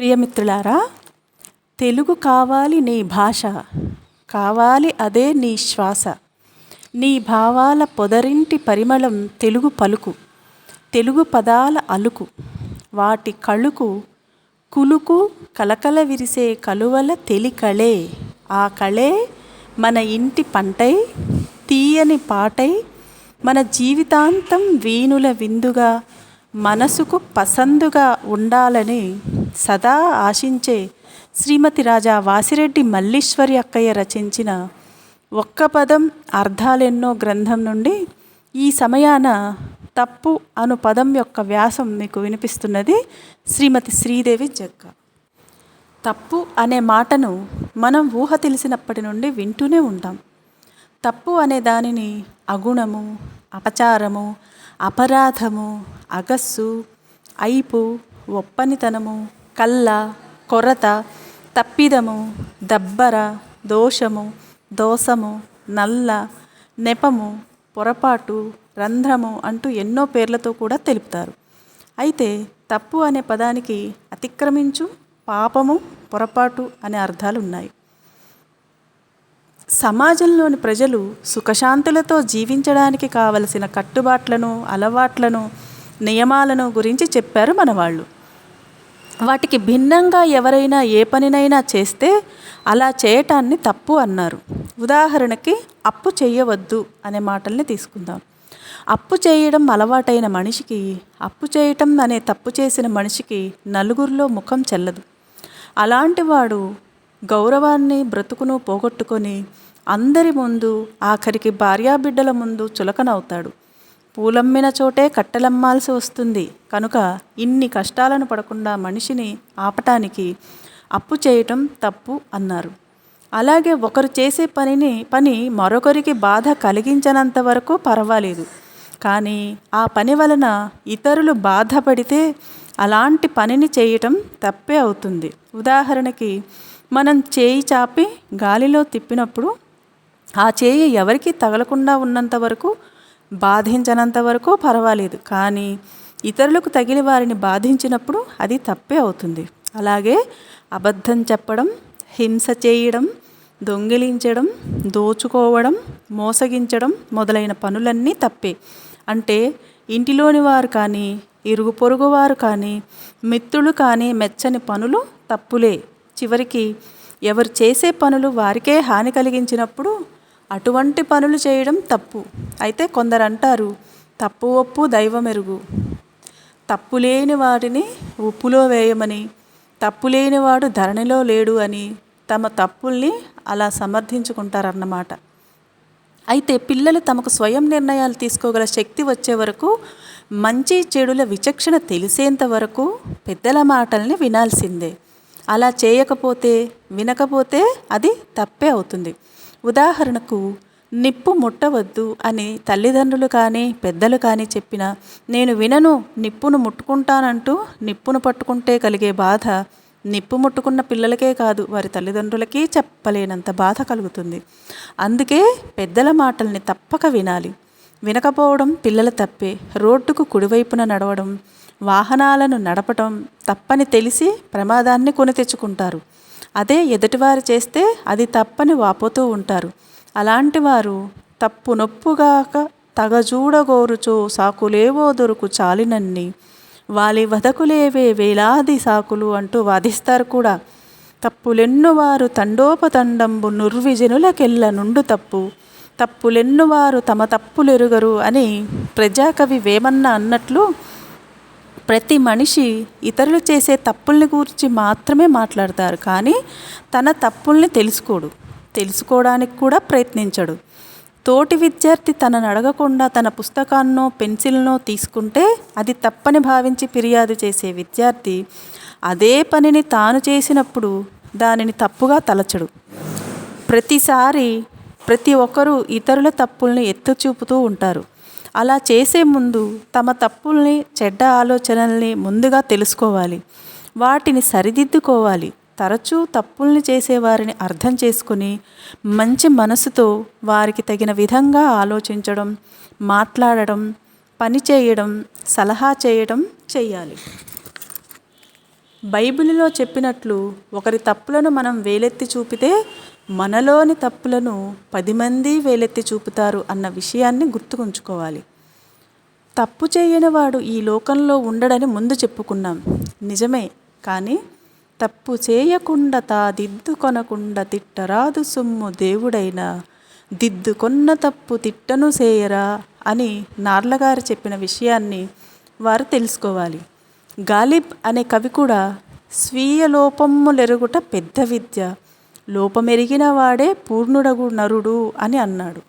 ప్రియమిత్రులారా తెలుగు కావాలి నీ భాష కావాలి అదే నీ శ్వాస. నీ భావాల పొదరింటి పరిమళం తెలుగు పలుకు తెలుగు పదాల అలుకు వాటి కళుకు కులుకు కలకల విరిసే కలువల తెలికళే. ఆ కళే మన ఇంటి పంటై తీయని పాటై మన జీవితాంతం వీణుల విందుగా మనసుకు పసందుగా ఉండాలని సదా ఆశించే శ్రీమతి రాజా వాసిరెడ్డి మల్లీశ్వరి అక్కయ్య రచించిన ఒక్క పదం అర్థాలెన్నో గ్రంథం నుండి ఈ సమయాన తప్పు అను పదం యొక్క వ్యాసం మీకు వినిపిస్తున్నది శ్రీమతి శ్రీదేవి జగ్గ. తప్పు అనే మాటను మనం ఊహ తెలిసినప్పటి నుండి వింటూనే ఉంటాం. తప్పు అనే దానిని అగుణము అపచారము అపరాధము అగస్సు ఐపు ఒప్పనితనము కళ్ళ కొరత తప్పిదము దబ్బర దోషము దోసము నల్ల నెపము పొరపాటు రంధ్రము అంటూ ఎన్నో పేర్లతో కూడా తెలుపుతారు. అయితే తప్పు అనే పదానికి అతిక్రమించు పాపము పొరపాటు అనే అర్థాలు ఉన్నాయి సమాజంలోని ప్రజలు సుఖశాంతులతో జీవించడానికి కావలసిన కట్టుబాట్లను అలవాట్లను నియమాలను గురించి చెప్పారు మన వాళ్ళు వాటికి భిన్నంగా ఎవరైనా ఏ పనినైనా చేస్తే అలా చేయటాన్ని తప్పు అన్నారు. ఉదాహరణకి అప్పు చేయవద్దు అనే మాటల్ని తీసుకుందాం. అప్పు చేయడం అలవాటైన మనిషికి అప్పు చేయటం అనే తప్పు చేసిన మనిషికి నలుగురిలో ముఖం చెల్లదు. అలాంటి వాడు గౌరవాన్ని బ్రతుకును పోగొట్టుకొని అందరి ముందు ఆఖరికి భార్యాబిడ్డల ముందు చులకనవుతాడు. పూలమ్మిన చోటే కట్టెలమ్మాల్సి వస్తుంది. కనుక ఇన్ని కష్టాలను పడకుండా మనిషిని ఆపటానికి అప్పు చేయటం తప్పు అన్నారు. అలాగే ఒకరు చేసే పనిని పని మరొకరికి బాధ కలిగించనంత వరకు పర్వాలేదు. కానీ ఆ పని వలన ఇతరులు బాధపడితే అలాంటి పనిని చేయటం తప్పే అవుతుంది. ఉదాహరణకి మనం చేయి చాపి గాలిలో తిప్పినప్పుడు ఆ చేయి ఎవరికీ తగలకుండా ఉన్నంత వరకు బాధించనంత వరకు పర్వాలేదు. కానీ ఇతరులకు తగిలి వారిని బాధించినప్పుడు అది తప్పే అవుతుంది. అలాగే అబద్ధం చెప్పడం హింస చేయడం దొంగిలించడం దోచుకోవడం మోసగించడం మొదలైన పనులన్నీ తప్పే. అంటే ఇంటిలోని వారు కానీ ఇరుగు పొరుగు వారు కానీ మిత్రులు కానీ మెచ్చని పనులు తప్పులే. చివరికి ఎవరు చేసే పనులు వారికే హాని కలిగించినప్పుడు అటువంటి పనులు చేయడం తప్పు. అయితే కొందరు అంటారు తప్పు ఒప్పు దైవమెరుగు. తప్పు లేని వాటిని ఉప్పులో వేయమని తప్పు లేనివాడు ధరణిలో లేడు అని తమ తప్పుల్ని అలా సమర్థించుకుంటారన్నమాట. అయితే పిల్లలు తమకు స్వయం నిర్ణయాలు తీసుకోగల శక్తి వచ్చే వరకు మంచి చెడుల విచక్షణ తెలిసేంత వరకు పెద్దల మాటల్ని వినాల్సిందే. అలా చేయకపోతే వినకపోతే అది తప్పే అవుతుంది. ఉదాహరణకు నిప్పు ముట్టవద్దు అని తల్లిదండ్రులు కానీ పెద్దలు కానీ చెప్పిన నేను వినను నిప్పును ముట్టుకుంటానంటూ నిప్పును పట్టుకుంటే కలిగే బాధ నిప్పు ముట్టుకున్న పిల్లలకే కాదు వారి తల్లిదండ్రులకి చెప్పలేనంత బాధ కలుగుతుంది. అందుకే పెద్దల మాటల్ని తప్పక వినాలి. వినకపోవడం పిల్లల తప్పే. రోడ్డుకు కుడివైపున నడవడం వాహనాలను నడపడం తప్పని తెలిసి ప్రమాదాన్ని కొని తెచ్చుకుంటారు. అదే ఎదుటివారు చేస్తే అది తప్పని వాపోతూ ఉంటారు. అలాంటి వారు తప్పు నొప్పుగాక తగజూడగోరుచో సాకులేవో దొరుకు చాలినన్ని. వాలి వదకులేవే వేలాది సాకులు అంటూ వాదిస్తారు కూడా. తప్పులెన్ను వారు తండోపతండంబు నుర్విజనులకెళ్ళ నుండు తప్పు. తప్పులెన్నువారు తమ తప్పులెరుగరు అని ప్రజాకవి వేమన్న అన్నట్లు ప్రతి మనిషి ఇతరులు చేసే తప్పుల్ని గురించి మాత్రమే మాట్లాడతారు కానీ తన తప్పుల్ని తెలుసుకోడు. తెలుసుకోవడానికి కూడా ప్రయత్నించడు. తోటి విద్యార్థి తనను అడగకుండా తన పుస్తకాన్నో పెన్సిల్నో తీసుకుంటే అది తప్పని భావించి ఫిర్యాదు చేసే విద్యార్థి అదే పనిని తాను చేసినప్పుడు దానిని తప్పుగా తలచడు. ప్రతిసారి ప్రతి ఒక్కరూ ఇతరుల తప్పుల్ని ఎత్తు చూపుతూ ఉంటారు. అలా చేసే ముందు తమ తప్పుల్ని చెడ్డ ఆలోచనల్ని ముందుగా తెలుసుకోవాలి. వాటిని సరిదిద్దుకోవాలి. తరచూ తప్పుల్ని చేసేవారిని అర్థం చేసుకుని మంచి మనసుతో వారికి తగిన విధంగా ఆలోచించడం మాట్లాడడం పని చేయడం సలహా చేయడం చెయ్యాలి బైబిల్లో చెప్పినట్లు ఒకరి తప్పులను మనం వేలెత్తి చూపితే మనలోని తప్పులను పది మంది వేలెత్తి చూపుతారు అన్న విషయాన్ని గుర్తుకుంచుకోవాలి. తప్పు చేయనివాడు ఈ లోకంలో ఉండడని ముందు చెప్పుకున్నాం. నిజమే కానీ తప్పు చేయకుండా తా దిద్దుకొనకుండా తిట్టరాదు సొమ్ము దేవుడైనా. దిద్దుకొన్న తప్పు తిట్టను చేయరా అని నార్లగారు చెప్పిన విషయాన్ని వారు తెలుసుకోవాలి. గాలిబ్ అనే కవి కూడా స్వీయ లోపములెరుగుట పెద్ద విద్య. లోపమెరిగిన వాడే పూర్ణుడగు నరుడు అని అన్నాడు.